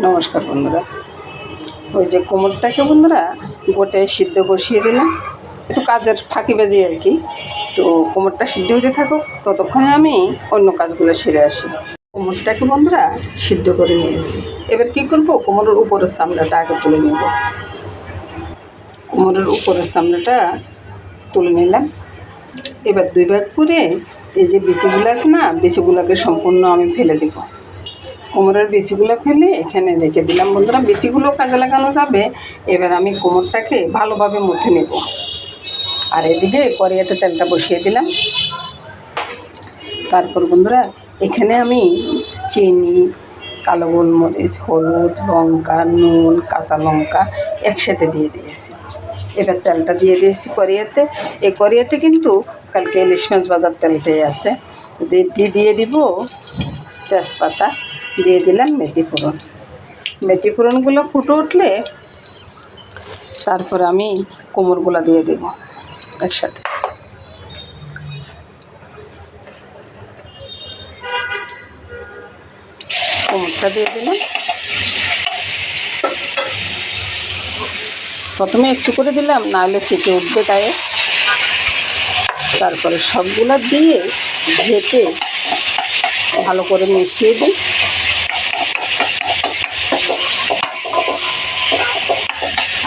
নমস্কার বন্ধুরা। ওই যে কোমরটাকে বন্ধুরা গোটে সিদ্ধ বসিয়ে দিলাম। একটু কাজের ফাঁকি বাজি আর কি। তো কোমরটা সিদ্ধ হতে থাকুক, ততক্ষণে আমি অন্য কাজগুলো সেরে আসি। কোমরটাকে বন্ধুরা সিদ্ধ করে নিয়েছি এবার কি করব? কোমরের উপরের সামনাটা আগে তুলে নেব। কোমরের উপরের সামনাটা তুলে নিলাম। এবার দুই ভাগ করে এই যে বিচিগুলো আছে না, বিচিগুলোকে সম্পূর্ণ আমি ফেলে দেবো। কোমরের বেশিগুলো ফেলে এখানে রেখে দিলাম। বন্ধুরা বেশিগুলো কাজে লাগানো যাবে। এবার আমি কোমরটাকে ভালোভাবে মুথে নেব। আর এদিকে কড়াইয়াতে তেলটা বসিয়ে দিলাম। তারপর বন্ধুরা, এখানে আমি চিনি, কালো গোলমরিচ, হলুদ, লঙ্কা, নুন, কাঁচা লঙ্কা একসাথে দিয়ে দিয়েছি। এবার তেলটা দিয়ে দিয়েছি কড়িয়াতে এই করিয়াতে কিন্তু কালকে ইলিশ মাছ বাজার তেলটাই আছে। দিয়ে দিব তেজপাতা। দিয়ে দিলাম মেথি ফোড়ন। মেথি ফোড়নগুলো ফুটে উঠলে তারপর আমি কোমরগুলো দিয়ে দেব একসাথে। কোমরটা দিয়ে দিলাম। প্রথমে একটু করে দিলাম, নাহলে চেপে উঠবে গায়ে। তারপরে সবগুলো দিয়ে ঢেকে ভালো করে মিশিয়ে দিই।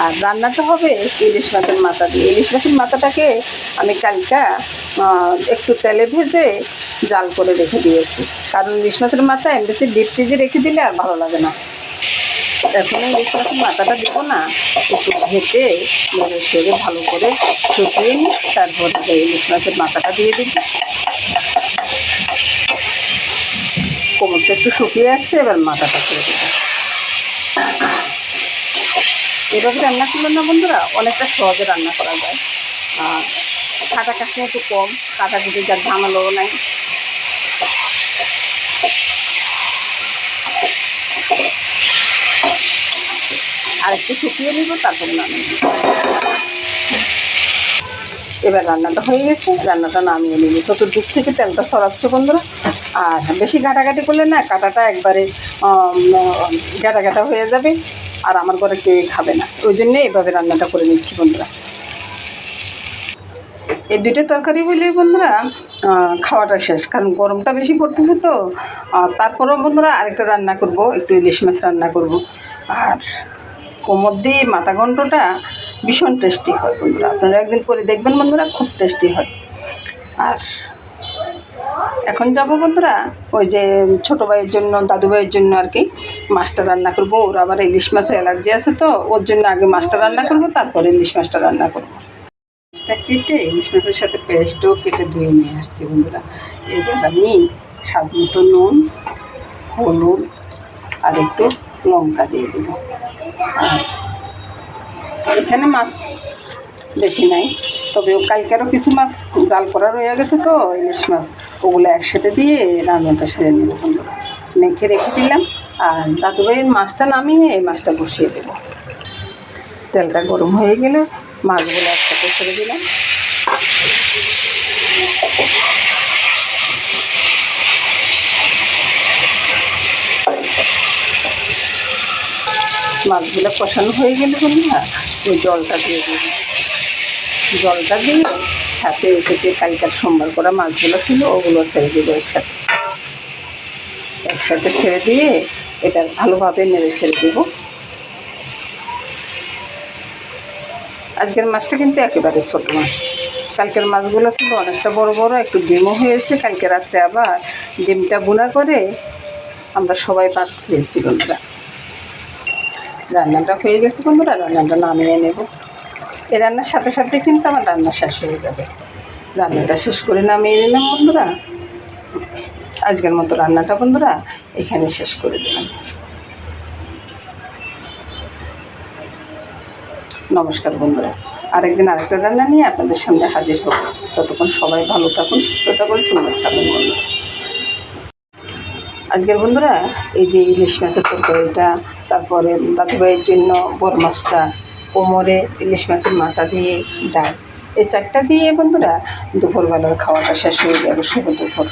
আর রান্নাটা হবে ইলিশ মাছের মাথা দিয়ে। ইলিশ মাছের মাথাটাকে আমি কালকা একটু তেলে ভেজে জাল করে রেখে দিয়েছি। কারণ ইলিশ মাছের মাথা এমনিতে ডিপ ফ্রিজে রেখে দিলে আর ভালো লাগে না। এখন ইলিশ মাছের মাথাটা দেবো না, একটু ভেজে নেড়ে সেড়ে ভালো করে শুকিয়ে নিই তারপর ইলিশ মাছের মাথাটা দিয়ে দিই কোমরটা একটু শুকিয়ে আসছে, এবার মাথাটা ছেড়ে দেবো। এভাবে রান্না করলে না বন্ধুরা? অনেকটা সহজে রান্না করা যায়। আর কাটা কাটা একটু কম কাটা কুটি যার ঝামেলাও নাই। আর একটু শুকিয়ে নিব, তারপর নামিয়ে এবার রান্নাটা হয়ে গেছে। রান্নাটা নামিয়ে নিবি। চতুর্দিক থেকে তেলটা ছড়াচ্ছে বন্ধুরা। আর বেশি ঘাটাঘাটি করলে না, কাটাটা একবারে গাটা হয়ে যাবে। আর আমার ঘরে কেউই খাবে না। ওই জন্যে এভাবে রান্নাটা করে নিচ্ছি বন্ধুরা। এই দুইটা তরকারি হইলেই বন্ধুরা খাওয়াটা শেষ। কারণ গরমটা বেশি পড়তেছে তো তারপরেও বন্ধুরা আরেকটা রান্না করব, একটু ইলিশ মাছ রান্না করব। আর কোমর দিয়ে মাথা ঘন্টটা ভীষণ টেস্টি হয় বন্ধুরা। আপনারা একদিন করে দেখবেন বন্ধুরা, খুব টেস্টি হয়। আর এখন যাব বন্ধুরা, ওই যে ছোটো ভাইয়ের জন্য, দাদু ভাইয়ের জন্য আর কি, মাছটা রান্না করব। ওর আবার ইলিশ মাছে অ্যালার্জি আছে তো, ওর জন্য আগে মাছটা রান্না করব, তারপরে ইলিশ মাছটা রান্না করব। মাছটা কেটে ইলিশ মাছের সাথে পেস্টও কেটে ধুয়ে নিয়ে আসছি বন্ধুরা। এবার আমি স্বাদ মতো নুন, হলুদ আর একটু লঙ্কা দিয়ে দেবো। আর এখানে মাছ বেশি নাই। তবে কালকেরও কিছু মাছ জাল করা রয়ে গেছে তো, ইলিশ মাছ, ওগুলো একসাথে দিয়ে রান্নাটা সেরে বন্ধুরা। মেখে রেখে দিলাম, আর দাদুভাইয়ের মাছটা নামিয়ে এই মাছটা বসিয়ে দেবো। তেলটা গরম হয়ে গেলে মাছগুলো একসাথে ছেড়ে দিলাম। মাছগুলো কষানো হয়ে গেলে বন্ধুরা ওই জলটা দিয়ে দিবি জলটা দিয়ে সাথে থেকে কালকার সোমবার করা মাছগুলো ছিল, ওগুলো ছেড়ে দেবো একসাথে। একসাথে ছেড়ে দিয়ে এটা ভালোভাবে নেড়ে ছেড়ে দেবো। আজকের মাছটা কিন্তু একেবারে ছোট মাছ। কালকের মাছগুলো ছিল অনেকটা বড় বড়, একটু ডিমও হয়েছে, কালকে রাত্রে আবার ডিমটা বোনা করে আমরা সবাই পাক খেয়েছি বন্ধুরা। রান্নাটা হয়ে গেছে বন্ধুরা, রান্নাটা নামিয়ে নেব। এই রান্নার সাথে সাথে কিন্তু আমার রান্না শেষ হয়ে যাবে। রান্নাটা শেষ করে নামিয়ে নিলাম বন্ধুরা। আজকের মতো রান্নাটা বন্ধুরা এখানে শেষ করে দিলাম। নমস্কার বন্ধুরা। আরেকদিন আরেকটা রান্না নিয়ে আপনাদের সামনে হাজির হব। ততক্ষণ সবাই ভালো থাকুন, সুস্থ থাকুন, সুন্দর থাকুন বন্ধুরা। আজকের বন্ধুরা, এই যে ইলিশ মাছের তরকারিটা, তারপরে দাদুভাইয়ের জন্য বড় মাছটা কোমরে ইলিশ মাছের মাথা দিয়ে ডাল। এই চারটা দিয়ে বন্ধুরা দুপুরবেলার খাওয়াটা শেষ হয়ে যাবে শুভ দুপুর।